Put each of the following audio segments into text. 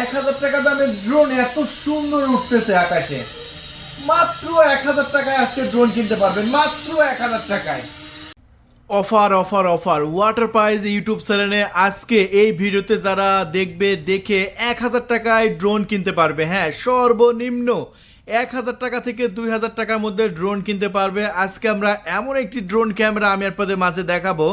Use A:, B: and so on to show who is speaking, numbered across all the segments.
A: এক হাজার টাকা দামের ড্রোন এত সুন্দর উঠতেছে আকাশে। মাত্র এক হাজার টাকায় আজকে ড্রোন কিনতে পারবেন, মাত্র এক হাজার টাকায়। Offer offer offer water prize YouTube চ্যানেলে আজকে এই ভিডিওতে যারা দেখবে, দেখে এক হাজার টাকায় ড্রোন কিনতে পারবে। হ্যাঁ সর্বনিম্ন এক হাজার টাকা থেকে দুই হাজার টাকার মধ্যে ড্রোন কিনতে পারবে। আজকে আমরা এমন একটি ড্রোন ক্যামেরা আমি আপনাদের মাঝে দেখাবো,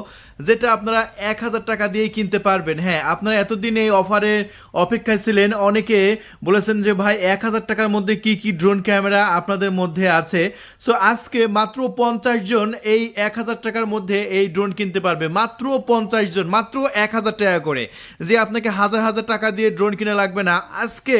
A: যেটা আপনারা এক হাজার টাকা দিয়েই কিনতে পারবেন। হ্যাঁ আপনারা এতদিন এই অফারের অপেক্ষায় ছিলেন, অনেকে বলেছেন যে, ভাই, এক হাজার টাকার মধ্যে কি কি ড্রোন ক্যামেরা আপনাদের মধ্যে আছে? সো আজকে মাত্র পঞ্চাশ জন এই এক হাজার টাকার মধ্যে এই ড্রোন কিনতে পারবে। মাত্র পঞ্চাশ জন, মাত্র এক হাজার টাকা করে। যে আপনাকে হাজার হাজার টাকা দিয়ে ড্রোন কিনে লাগবে না। আজকে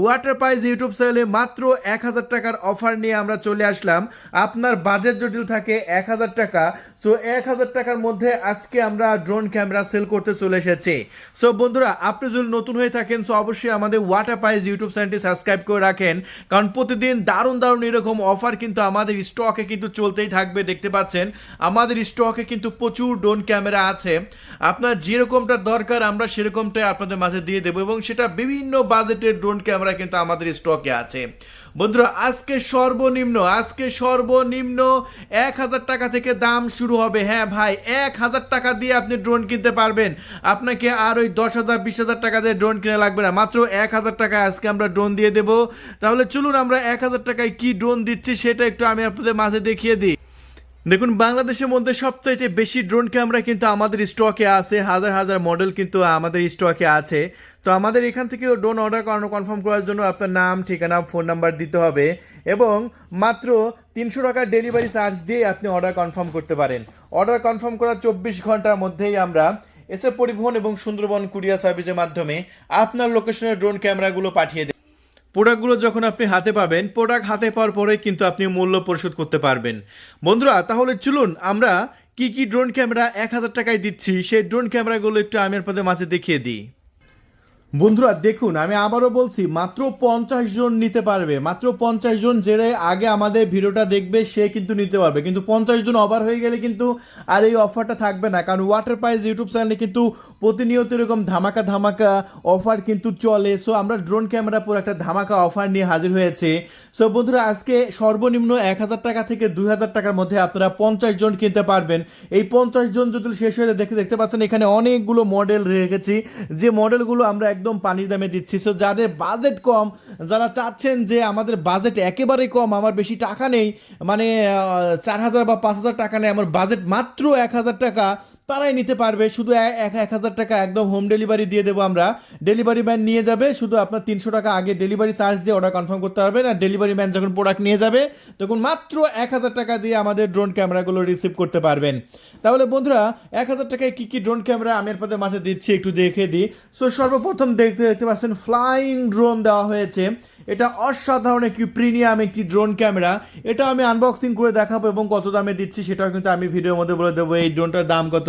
A: ওয়াটার প্রাইজ ইউটিউব চ্যানেলে মাত্র এক হাজার টাকার অফার নিয়ে আমরা চলে আসলাম। আপনার বাজেট জটিল থাকে এক হাজার টাকা। সো এক হাজার টাকার মধ্যে আজকে আমরা ড্রোন ক্যামেরা সেল করতে চলে এসেছি। সো বন্ধুরা, আপনি যদি নতুন হয়ে থাকেন সো অবশ্যই আমাদের ওয়াটার প্রাইজ ইউটিউব চ্যানেলটি সাবস্ক্রাইব করে রাখেন। কারণ প্রতিদিন দারুণ দারুণ এরকম অফার কিন্তু আমাদের স্টকে কিন্তু চলতেই থাকবে, দেখতে পাচ্ছেন। আমাদের স্টকে কিন্তু প্রচুর ড্রোন ক্যামেরা আছে। আপনার যেরকমটা দরকার, আমরা সেরকমটাই আপনাদের মাঝে দিয়ে দেবো এবং সেটা বিভিন্ন বাজেটের ড্রোন ক্যামেরা কিন্তু আমাদের স্টকে আছে। বন্ধুরা, আজকে সর্বনিম্ন আজকে সর্বনিম্ন এক হাজার টাকা থেকে দাম শুরু হবে। হ্যাঁ ভাই, এক হাজার টাকা দিয়ে আপনি ড্রোন কিনতে পারবেন। আপনাকে আর ওই দশ হাজার, বিশ হাজার টাকা দিয়ে ড্রোন কিনে লাগবে না। মাত্র এক হাজার টাকায় আজকে আমরা ড্রোন দিয়ে দেবো। তাহলে চলুন আমরা এক হাজার টাকায় কি ড্রোন দিচ্ছি সেটা একটু আমি আপনাদের মাঝে দেখিয়ে দিই। দেখুন, বাংলাদেশের মধ্যে সবচাইতে বেশি ড্রোন ক্যামেরা কিন্তু আমাদের স্টকে আছে। হাজার হাজার মডেল কিন্তু আমাদের স্টকে আছে। তো আমাদের এখান থেকে ড্রোন অর্ডার করানো কনফার্ম করার জন্য আপনার নাম, ঠিকানা ফোন নাম্বার দিতে হবে। এবং মাত্র তিনশো টাকার ডেলিভারি চার্জ দিয়ে আপনি অর্ডার কনফার্ম করতে পারেন। অর্ডার কনফার্ম করার চব্বিশ ঘণ্টার মধ্যেই আমরা এসে পরিবহন এবং সুন্দরবন কুরিয়ার সার্ভিসের মাধ্যমে আপনার লোকেশনের ড্রোন ক্যামেরাগুলো পাঠিয়ে দেন প্রোডাক্টগুলো যখন আপনি হাতে পাবেন, প্রোডাক্ট হাতে পাওয়ার পরে কিন্তু আপনি মূল্য পরিশোধ করতে পারবেন। বন্ধুরা, তাহলে চলুন আমরা কি কি ড্রোন ক্যামেরা এক হাজার টাকায় দিচ্ছি, সেই ড্রোন ক্যামেরাগুলো একটু আমি আপনাদের মাঝে দেখিয়ে দিই। বন্ধুরা, দেখুন, আমি আবারও বলছি, মাত্র পঞ্চাশ জন নিতে পারবে। মাত্র পঞ্চাশ জন যে আগে আমাদের ভিডিওটা দেখবে, সে কিন্তু নিতে পারবে। কিন্তু পঞ্চাশ জন ওভার হয়ে গেলে কিন্তু আর এই অফারটা থাকবে না। কারণ ওয়াটার প্রাইজ ইউটিউব চ্যানেলে কিন্তু প্রতিনিয়ত এরকম ধামাকা ধামাকা অফার কিন্তু চলে। সো আমরা ড্রোন ক্যামেরা পুরো একটা ধামাকা অফার নিয়ে হাজির হয়েছে। সো বন্ধুরা, আজকে সর্বনিম্ন এক হাজার টাকা থেকে দুই হাজার টাকার মধ্যে আপনারা পঞ্চাশ জন কিনতে পারবেন। এই পঞ্চাশ জন যদি শেষ হয়ে দেখতে দেখতে পাচ্ছেন, এখানে অনেকগুলো মডেল রেখেছি। যে মডেলগুলো আমরা একদম পানির দামে দিচ্ছি। সো যাদের বাজেট কম, যারা চাচ্ছেন যে আমাদের বাজেট একেবারে কম, আমার বেশি টাকা নেই মানে চার হাজার বা পাঁচ হাজার টাকা নেই, আমার বাজেট মাত্র এক হাজার টাকা তারাই নিতে পারবে। শুধু এক এক হাজার টাকা একদম হোম ডেলিভারি দিয়ে দেবো আমরা। ডেলিভারি ম্যান নিয়ে যাবে, শুধু আপনার তিনশো টাকা আগে ডেলিভারি চার্জ দিয়ে অর্ডার কনফার্ম করতে পারবেন। আর ডেলিভারি ম্যান যখন প্রোডাক্ট নিয়ে যাবে, তখন মাত্র এক হাজার টাকা দিয়ে আমাদের ড্রোন ক্যামেরাগুলো রিসিভ করতে পারবেন। তাহলে বন্ধুরা, এক হাজার টাকায় কী কী ড্রোন ক্যামেরা আমি আপনাদের মাঝে দিচ্ছি একটু দেখে দিই। সো সর্বপ্রথম দেখতে দেখতে পাচ্ছেন ফ্লাইং ড্রোন দেওয়া হয়েছে। এটা অসাধারণ একটি প্রিমিয়াম একটি ড্রোন ক্যামেরা এটা আমি আনবক্সিং করে দেখাবো এবং কত দামে দিচ্ছি সেটাও কিন্তু আমি ভিডিওর মধ্যে বলে দেবো। এই ড্রোনটার দাম কত?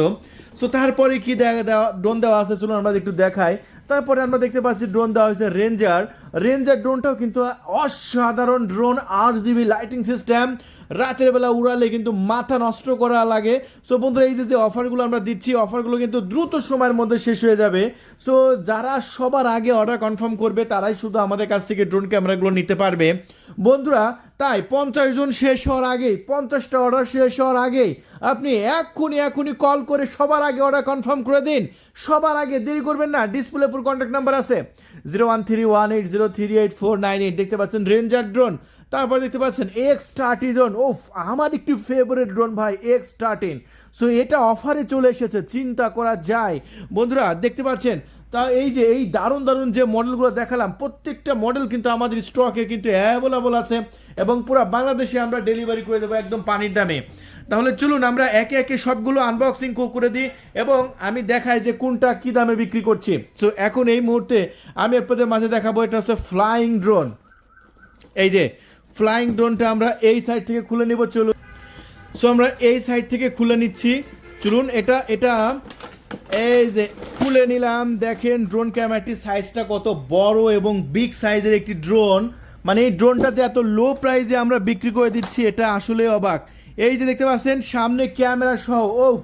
A: সো তারপরে কি দেওয়া ড্রোন দেওয়া আছে? চলুন আমরা একটু দেখাই। তারপরে আমরা দেখতে পাচ্ছি ড্রোন দেওয়া হয়েছে রেঞ্জার রেঞ্জার ড্রোনটাও কিন্তু অসাধারণ ড্রোন আট জিবি লাইটিং সিস্টেম রাতের বেলা উড়ালে কিন্তু মাথা নষ্ট করা লাগে। সো বন্ধুরা, এই যে যে অফারগুলো আমরা দিচ্ছি অফারগুলো কিন্তু দ্রুত সময়ের মধ্যে শেষ হয়ে যাবে। সো যারা সবার আগে অর্ডার কনফার্ম করবে, তারাই শুধু আমাদের কাছ থেকে ড্রোন ক্যামেরাগুলো নিতে পারবে। বন্ধুরা তাই পঞ্চাশ জন শেষ হওয়ার আগেই, পঞ্চাশটা অর্ডার শেষ হওয়ার আগেই আপনি এক্ষুনি এক্ষুনি কল করে সবার আগে অর্ডার কনফার্ম করে দিন। সবার আগে দেরি করবেন না ডিসপ্লে পুরো কন্ট্যাক্ট নাম্বার আছে। Zero one three one eight zero three eight four nine eight দেখতে পাচ্ছেন রেঞ্জার ড্রোন তারপর দেখতে পাচ্ছেন এক্স থার্টি ড্রোন ও আমার একটি ফেভারিট ড্রোন ভাই এক্স থার্টিন সো এটা অফারে চলে এসেছে, চিন্তা করা যায়। বন্ধুরা, দেখতে পাচ্ছেন তা এই যে, এই দারুণ দারুণ যে মডেলগুলো দেখালাম, প্রত্যেকটা মডেল কিন্তু আমাদের স্টকে কিন্তু অ্যাভেলেবল আছে এবং পুরো বাংলাদেশে আমরা ডেলিভারি করে দেবো একদম পানির দামে। তাহলে চলুন আমরা একে একে সবগুলো আনবক্সিং করে দিই এবং আমি দেখাই যে কোনটা কি দামে বিক্রি করছি। সো এখন এই মুহূর্তে আমি আপনাদের মাঝে দেখাবো, এটা হচ্ছে ফ্লাইং ড্রোন এই যে ফ্লাইং ড্রোনটা আমরা এই সাইড থেকে খুলে নিব, চলুন। সো আমরা এই সাইড থেকে খুলে নিচ্ছি। চলুন, এটা এটা এই যে খুলে নিলাম, দেখেন ড্রোন ক্যামেরাটির সাইজটা কত বড় এবং বিগ সাইজের একটি ড্রোন মানে এই ড্রোনটা যে এত লো প্রাইসে আমরা বিক্রি করে দিচ্ছি, এটা আসলে অবাক। এই যে দেখতে পাচ্ছেন, সামনে ক্যামেরা সহ ওফ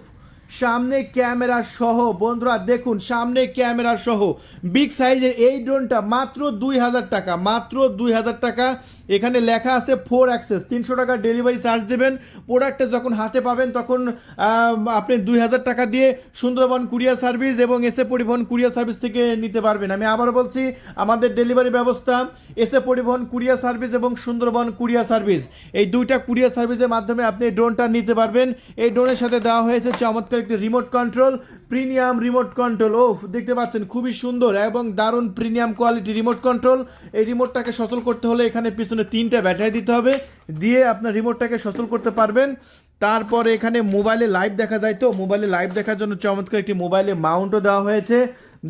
A: সামনে ক্যামেরা সহ, বন্ধুরা দেখুন, সামনে ক্যামেরা সহ বিগ সাইজের এই ড্রোনটা মাত্র দুই হাজার টাকা, মাত্র দুই হাজার টাকা। এখানে লেখা আছে ফোর অ্যাক্সেস তিনশো টাকা ডেলিভারি চার্জ দেবেন। প্রোডাক্টটা যখন হাতে পাবেন তখন আপনি দুই হাজার টাকা দিয়ে সুন্দরবন কুরিয়ার সার্ভিস এবং এসে পরিবহন কুরিয়ার সার্ভিস থেকে নিতে পারবেন। আমি আবার বলছি, আমাদের ডেলিভারি ব্যবস্থা এসে পরিবহন কুরিয়ার সার্ভিস এবং সুন্দরবন কুরিয়ার সার্ভিস। এই দুইটা কুরিয়ার সার্ভিসের মাধ্যমে আপনি ড্রোনটা নিতে পারবেন। এই ড্রোনের সাথে দেওয়া হয়েছে চমৎকার একটি remote control premium remote control ও দেখতে পাচ্ছেন, খুবই সুন্দর এবং দারুণ প্রিমিয়াম কোয়ালিটি রিমোট কন্ট্রোল। এই রিমোটটাকে সচল করতে হলে এখানে পিছনে তিনটা ব্যাটারি দিতে হবে, দিয়ে আপনার রিমোটটাকে সচল করতে পারবেন। তারপরে এখানে মোবাইলে লাইভ দেখা যায় তো, মোবাইলে লাইভ দেখার জন্য চমৎকার একটি মোবাইলে মাউন্টও দেওয়া হয়েছে।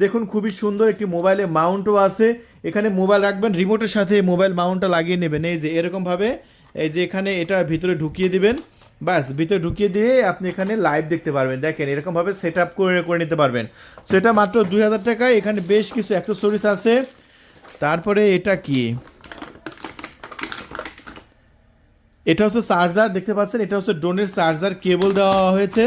A: দেখুন, খুবই সুন্দর একটি মোবাইলে মাউন্টও আছে। এখানে মোবাইল রাখবেন, রিমোটের সাথে মোবাইল মাউন্টটা লাগিয়ে নেবেন, এই যে এরকমভাবে, এই যে এখানে এটা ভিতরে ঢুকিয়ে দিবেন। ব্যাস ভিতরে ঢুকিয়ে দিয়ে আপনি এখানে লাইভ দেখতে পারবেন। দেখেন এরকমভাবে সেট আপ করে করে নিতে পারবেন। সো এটা মাত্র দুই হাজার টাকায় এখানে বেশ কিছু অ্যাক্সেসরিজ আছে। তারপরে এটা কি? এটা হচ্ছে চার্জার দেখতে পাচ্ছেন? এটা হচ্ছে ড্রোনের চার্জার কেবল দেওয়া হয়েছে।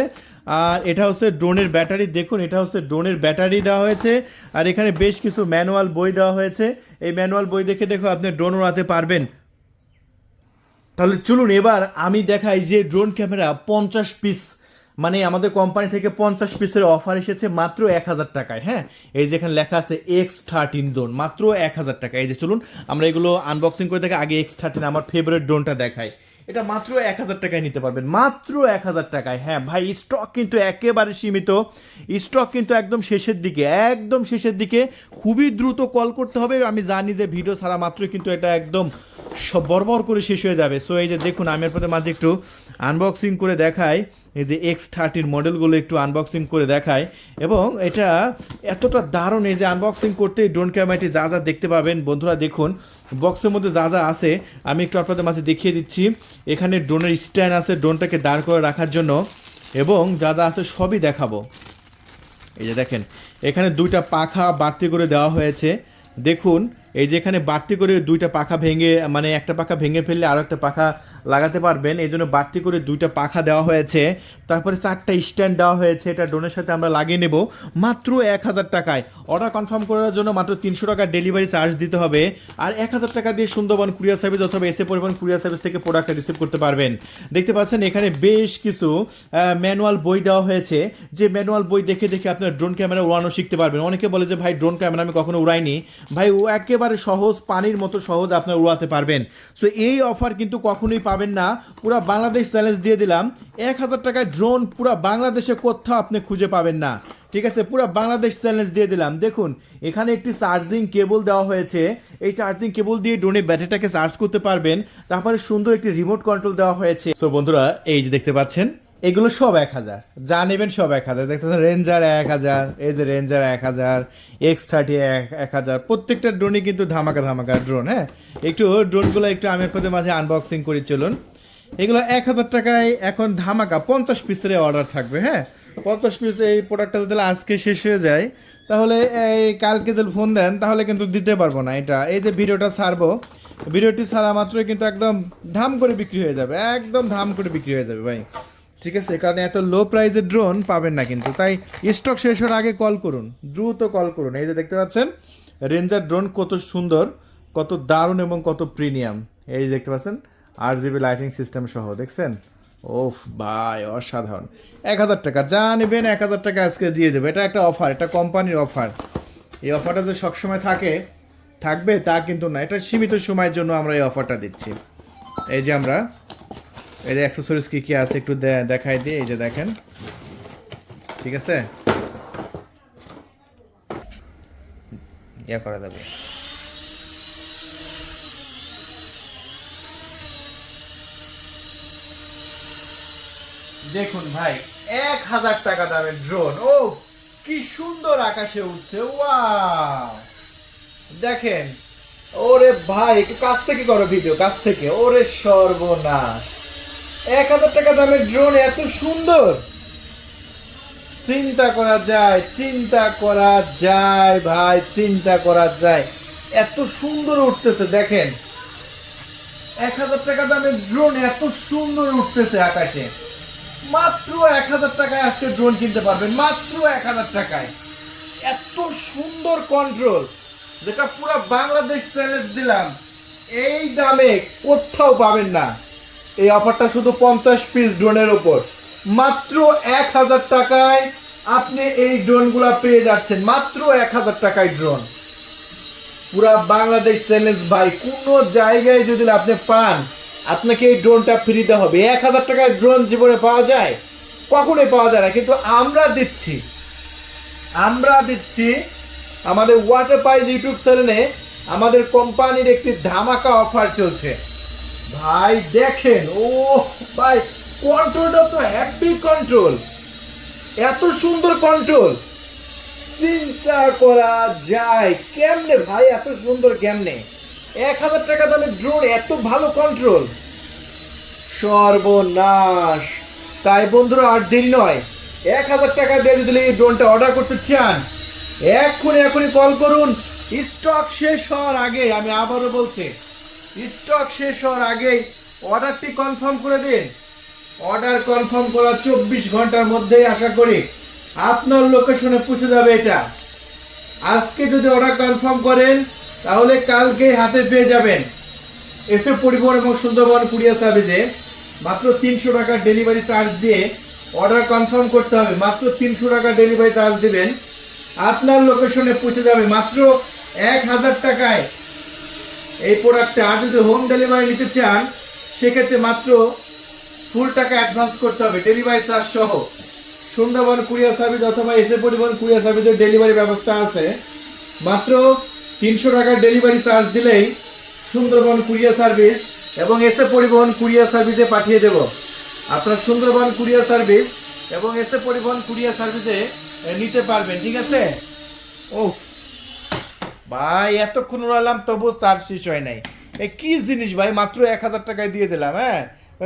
A: আর এটা হচ্ছে ড্রোনের ব্যাটারি দেখুন, এটা হচ্ছে ড্রোনের ব্যাটারি দেওয়া হয়েছে। আর এখানে বেশ কিছু ম্যানুয়াল বই দেওয়া হয়েছে। এই ম্যানুয়াল বই দেখে, দেখো আপনি ড্রোন উড়াতে পারবেন। তাহলে চলুন এবার আমি দেখাই যে ড্রোন ক্যামেরা পঞ্চাশ পিস মানে আমাদের কোম্পানি থেকে পঞ্চাশ পিসের অফার এসেছে মাত্র এক হাজার টাকায় হ্যাঁ? এই যে এখানে লেখা আছে এক্স থার্টিন ড্রোন মাত্র এক হাজার টাকা এই যে চলুন, আমরা এগুলো আনবক্সিং করে দেখে আগে এক্স থার্টিন আমার ফেভারিট ড্রোনটা দেখাই। এটা মাত্র এক হাজার টাকায় নিতে পারবেন। মাত্র এক হাজার টাকায়। হ্যাঁ ভাই স্টক কিন্তু একেবারে সীমিত। স্টক কিন্তু একদম শেষের দিকে, একদম শেষের দিকে। খুবই দ্রুত কল করতে হবে। আমি জানি যে ভিডিও ছাড়া মাত্রই কিন্তু এটা একদম সব বরবর করে শেষ হয়ে যাবে। সো এই যে দেখুন, আমি এরপরে মাঝে একটু আনবক্সিং করে দেখাই। এই যে এক্স থার্টির মডেলগুলো একটু আনবক্সিং করে দেখায়। এবং এটা এতটা দারুণ এই যে আনবক্সিং করতে ড্রোন ক্যামেরাটি যা যা দেখতে পাবেন, বন্ধুরা দেখুন বক্সের মধ্যে যা যা আছে, আমি একটু আপনাদের মাঝে দেখিয়ে দিচ্ছি। এখানে ড্রোনের স্ট্যান্ড আছে ড্রোনটাকে দাঁড় করে রাখার জন্য, এবং যা যা আছে সবই দেখাবো। এই যে দেখেন, এখানে দুইটা পাখা বাড়তি করে দেওয়া হয়েছে। দেখুন এই যে এখানে বাড়তি করে দুইটা পাখা ভেঙে মানে একটা পাখা ভেঙে ফেললে আরও একটা পাখা লাগাতে পারবেন। এই জন্য বাড়তি করে দুইটা পাখা দেওয়া হয়েছে। তারপরে চারটা স্ট্যান্ড দেওয়া হয়েছে। এটা ড্রোনের সাথে আমরা লাগিয়ে নেব। মাত্র এক হাজার টাকায়। অর্ডার কনফার্ম করার জন্য মাত্র তিনশো টাকা ডেলিভারি চার্জ দিতে হবে। আর এক হাজার টাকা দিয়ে সুন্দরবন কুরিয়ার সার্ভিস অথবা এসে পরিবহন কুরিয়ার সার্ভিস থেকে প্রোডাক্টটা রিসিভ করতে পারবেন। দেখতে পাচ্ছেন এখানে বেশ কিছু ম্যানুয়াল বই দেওয়া হয়েছে। যে ম্যানুয়াল বই দেখে দেখে আপনার ড্রোন ক্যামেরা উড়ানো শিখতে পারবেন। অনেকে বলে যে, ভাই ড্রোন ক্যামেরা আমি কখনো উড়াইনি। ভাই, ও একেবারে সহজ, পানির মতো সহজ আপনার উড়াতে পারবেন। সো এই অফার কিন্তু কখনোই পাবেন না। পুরো বাংলাদেশ চ্যালেঞ্জ দিয়ে দিলাম। এক হাজার টাকায় ড্রোন পুরো বাংলাদেশে কোথাও আপনি খুঁজে পাবেন না। ঠিক আছে, পুরো বাংলাদেশ চ্যালেঞ্জ দিয়ে দিলাম। দেখুন, এখানে একটি চার্জিং কেবল দেওয়া হয়েছে। এই চার্জিং কেবল দিয়ে ড্রোনের ব্যাটারিটাকে চার্জ করতে পারবেন। তারপরে সুন্দর একটি রিমোট কন্ট্রোল দেওয়া হয়েছে। সো বন্ধুরা, এই যে দেখতে পাচ্ছেন এগুলো সব এক হাজার। যা নেবেন সব এক হাজার। দেখতে রেঞ্জার এক হাজার, এই যে রেঞ্জার এক হাজার এক্স থার্টি এক এক হাজার। প্রত্যেকটা ড্রোনই কিন্তু ধামাকা ধামাকা ড্রোন হ্যাঁ? একটু ড্রোনগুলো একটু আমি আপনাদের মাঝে আনবক্সিং করি, চলুন। এগুলো এক হাজার টাকায় এখন ধামাকা পঞ্চাশ পিসের অর্ডার থাকবে হ্যাঁ? পঞ্চাশ পিস এই প্রোডাক্টটা যদি আজকে শেষ হয়ে যায়, তাহলে এই কালকে যদি ফোন দেন, তাহলে কিন্তু দিতে পারব না এটা। এই যে ভিডিওটা ছাড়বো, ভিডিওটি ছাড়া মাত্রই কিন্তু একদম ধাম করে বিক্রি হয়ে যাবে। একদম ধাম করে বিক্রি হয়ে যাবে ভাই। ঠিক আছে, কারণ এত লো প্রাইসের ড্রোন পাবেন না কিন্তু। তাই স্টক শেষ হওয়ার আগে কল করুন, দ্রুত কল করুন। এই যে দেখতে পাচ্ছেন রেঞ্জার ড্রোন কত সুন্দর, কত দারুণ এবং কত প্রিমিয়াম এই দেখতে পাচ্ছেন আর জিবি লাইটিং সিস্টেম সহ, দেখছেন? ওফ ভাই, অসাধারণ। এক হাজার টাকা, যা নেবেন এক হাজার টাকা আজকে দিয়ে দেবে। এটা একটা অফার এটা কোম্পানির অফার এই অফারটা যে সবসময় থাকে, থাকবে তা কিন্তু না। এটা সীমিত সময়ের জন্য আমরা এই অফারটা দিচ্ছি। এই যে আমরা এই যে অ্যাক্সেসরিজ কী কী আছে একটু দে- দেখাই দিই এই যে দেখেন। ঠিক আছে? ইয়া করা যাবে। দেখুন ভাই এক হাজার টাকা দামের ড্রোন ও কি সুন্দর আকাশে উঠছে ওয়াও। দেখেন ওরে ভাই একটু কাছ থেকে করো ভিডিও কাছ থেকে। ওরে সর্বনাশ। এক হাজার টাকা দামের ড্রোন এত সুন্দর। চিন্তা করা যায়, চিন্তা করা যায় ভাই, চিন্তা করা যায়। এত সুন্দর উঠতেছে, দেখেন। এক হাজার টাকা দামের ড্রোন এত সুন্দর উঠতেছে আকাশে। মাত্র এক হাজার টাকায় আজকে ড্রোন কিনতে পারবেন, মাত্র এক হাজার টাকায়। এত সুন্দর কন্ট্রোল যেটা পুরো বাংলাদেশ চ্যালেঞ্জ দিলাম। এই দামে কোথাও পাবেন না। এই অফারটা শুধু পঞ্চাশ পিস ড্রোনের ওপর মাত্র এক হাজার টাকায় আপনি এই ড্রোনগুলো পেয়ে যাচ্ছেন। মাত্র এক হাজার টাকায় ড্রোন পুরা বাংলাদেশ চ্যালেঞ্জ ভাই, কোনো জায়গায় যদি আপনি পান, আপনাকে এই ড্রোনটা ফ্রিতে হবে। এক হাজার টাকায় ড্রোন জীবনে পাওয়া যায়? কখনোই পাওয়া যায় না। কিন্তু আমরা দিচ্ছি। আমরা দিচ্ছি আমাদের ওয়াটার পাইজ ইউটিউব চ্যানেলে আমাদের কোম্পানির একটি ধামাকা অফার চলছে। ভাই, দেখেন, ও, ভাই কন্ট্রোলটা তো হ্যাপি কন্ট্রোল এত সুন্দর কন্ট্রোল চিন্তা করা যায়, কেমনে ভাই, এত সুন্দর কেমনে? এক হাজার টাকা দামে ড্রোন এত ভালো কন্ট্রোল সর্বনাশ। তাই বন্ধুরা, আর দেরি নয়। এক হাজার টাকা দিয়ে যদি এই ড্রোনটা অর্ডার করতে চান, এক্ষুনি এখনই কল করুন। স্টক শেষ হওয়ার আগে আমি আবারও বলছি স্টক শেষ হওয়ার আগেই অর্ডারটি কনফার্ম করে দিন। অর্ডার কনফার্ম করার চব্বিশ ঘণ্টার মধ্যেই আশা করি আপনার লোকেশনে পৌঁছে যাবে এটা। আজকে যদি অর্ডার কনফার্ম করেন, তাহলে কালকে হাতে পেয়ে যাবেন। এসে পরিবহন এবং সুন্দরবন কুরিয়ার সার্ভিসে মাত্র তিনশো টাকা ডেলিভারি চার্জ দিয়ে অর্ডার কনফার্ম করতে হবে। মাত্র তিনশো টাকা ডেলিভারি চার্জ দেবেন। আপনার লোকেশনে পৌঁছে যাবে মাত্র এক হাজার টাকায় এই প্রোডাক্টটা যদি হোম ডেলিভারি নিতে চান, সেক্ষেত্রে মাত্র ফুল টাকা অ্যাডভান্স করতে হবে। ডেলিভারি চার্জ সহ। সুন্দরবন কুরিয়ার সার্ভিস অথবা এসে পরিবহন কুরিয়ার সার্ভিসের ডেলিভারি ব্যবস্থা আছে। মাত্র তিনশো টাকার ডেলিভারি চার্জ দিলেই সুন্দরবন কুরিয়ার সার্ভিস এবং এসে পরিবহন কুরিয়ার সার্ভিসে পাঠিয়ে দেব। আপনার সুন্দরবন কুরিয়ার সার্ভিস এবং এসে পরিবহন কুরিয়ার সার্ভিসে নিতে পারবেন, ঠিক আছে? ও ভাই, এতক্ষণ উড়ালাম তবু চার্জ শেষ হয় নাই। এ, কি জিনিস ভাই? মাত্র এক হাজার টাকায় দিয়ে দিলাম হ্যাঁ?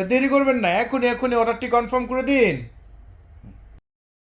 A: দেরি করবেন না, এখনই এখনই অর্ডারটি কনফার্ম করে দিন।